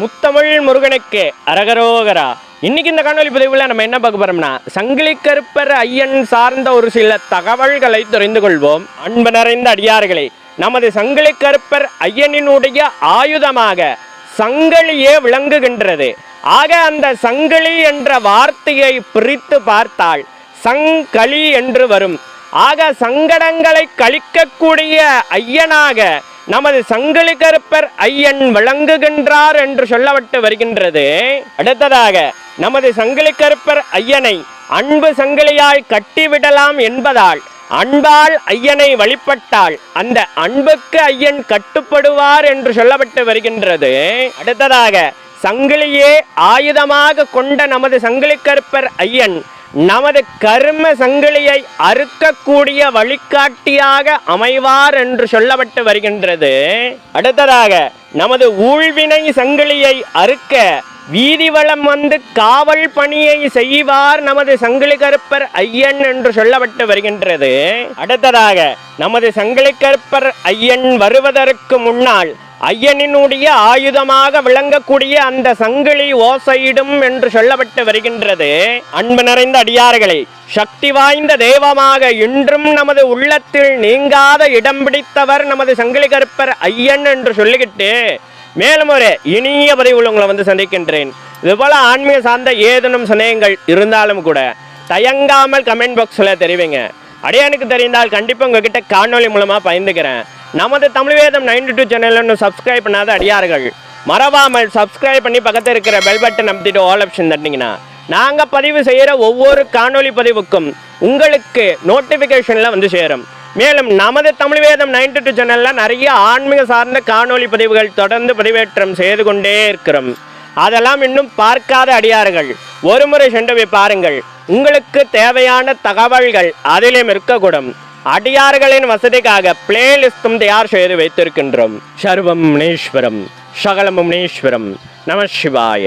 முத்தமிழ் முருகனுக்கு அரகரோகரா. இன்னைக்கு இந்த காணொலி பதிவுல நம்ம என்ன பார்க்க போறோம்னா சங்கிலி கருப்பர் ஐயன் சார்ந்த ஒரு சில தகவல்களை தெரிந்து கொள்வோம். அன்பு நிறைந்த அடியார்களே நமது சங்கிலி கருப்பர் ஐயனினுடைய ஆயுதமாக சங்கிலியே விளங்குகின்றது. ஆக அந்த சங்கிலி என்ற வார்த்தையை பிரித்து பார்த்தால் சங்களி என்று வரும். ஆக சங்கடங்களை கழிக்கக்கூடிய ஐயனாக நமது சங்கிலி கருப்பர் ஐயன் விளங்குகின்றார் என்று சொல்லப்பட்டு வருகின்றது. அடுத்ததாக நமது சங்கிலி கருப்பர் ஐயனை அன்பு சங்கிலியால் கட்டிவிடலாம் என்பதால் அன்பால் ஐயனை வழிபட்டால் அந்த அன்புக்கு ஐயன் கட்டுப்படுவார் என்று சொல்லப்பட்டு வருகின்றது. அடுத்ததாக சங்கிலியே ஆயுதமாக கொண்ட நமது சங்கிலிகருப்பர் ஐயன் நமது கர்ம சங்கிலியை அறுக்கக்கூடிய வழிகாட்டியாக அமைவார் என்று சொல்லப்பட்டு வருகின்றது. அடுத்ததாக நமது ஊழ்வினை சங்கிலியை அறுக்க வீதி வளம் வந்து காவல் பணியை செய்வார் நமது சங்கிலி கருப்பர் ஐயன் என்று சொல்லப்பட்டு வருகின்றது. அடுத்ததாக நமது சங்கிலி கருப்பர் ஐயன் வருவதற்கு முன்னால் ஐயனினுடைய ஆயுதமாக விளங்கக்கூடிய அந்த சங்கிலி ஓசையிடும் என்று சொல்லப்பட்டு வருகின்றது. அன்பு நிறைந்த அடியார்களே சக்தி வாய்ந்த தெய்வமாக இன்றும் நமது உள்ளத்தில் நீங்காத இடம் பிடித்தவர் நமது சங்கிலி கருப்பர் ஐயன் என்று சொல்லிக்கிட்டு மேலும் ஒரு இனிய பதிவில் உங்களை வந்து சந்திக்கின்றேன். இதுபோல ஆன்மீக சார்ந்த ஏதேனும் சந்தேகங்கள் இருந்தாலும் கூட தயங்காமல் கமெண்ட் பாக்ஸில் தெரிவிங்க. அடியானுக்கு தெரிந்தால் கண்டிப்பாக உங்ககிட்ட காணொளி மூலமாக பயந்துக்கிறேன். நமது Tamil Vedam ninety two channel இன்னும் சப்ஸ்கிரைப் பண்ணாத அடியார்கள். மறவாமல் சப்ஸ்கிரைப் பண்ணி பக்கத்தில் இருக்கிற பெல் பட்டன் அமைத்திட்டு ஆல் ஆப்ஷன் தட்டிங்கன்னா நாங்கள் பதிவு செய்கிற ஒவ்வொரு காணொலி பதிவுக்கும் உங்களுக்கு நோட்டிஃபிகேஷனில் வந்து சேரும். மேலும் நமது தமிழ் வேதம் நைன்டி டூ சேனலில் நிறைய ஆன்மீக சார்ந்த காணொலி பதிவுகள் தொடர்ந்து பதிவேற்றம் செய்து கொண்டே இருக்கிறோம். அதெல்லாம் இன்னும் பார்க்காத அடியார்கள். ஒரு முறை சென்று போய் பாருங்கள். உங்களுக்கு தேவையான தகவல்கள் அதிலும் இருக்கக்கூடும். அடியார்களின் வசதிக்காக பிளேலிஸ்டும் தயார் செய்து வைத்திருக்கின்றோம். சர்வம் முனீஸ்வரம் சகலமும் முனீஸ்வரம் நம சிவாய.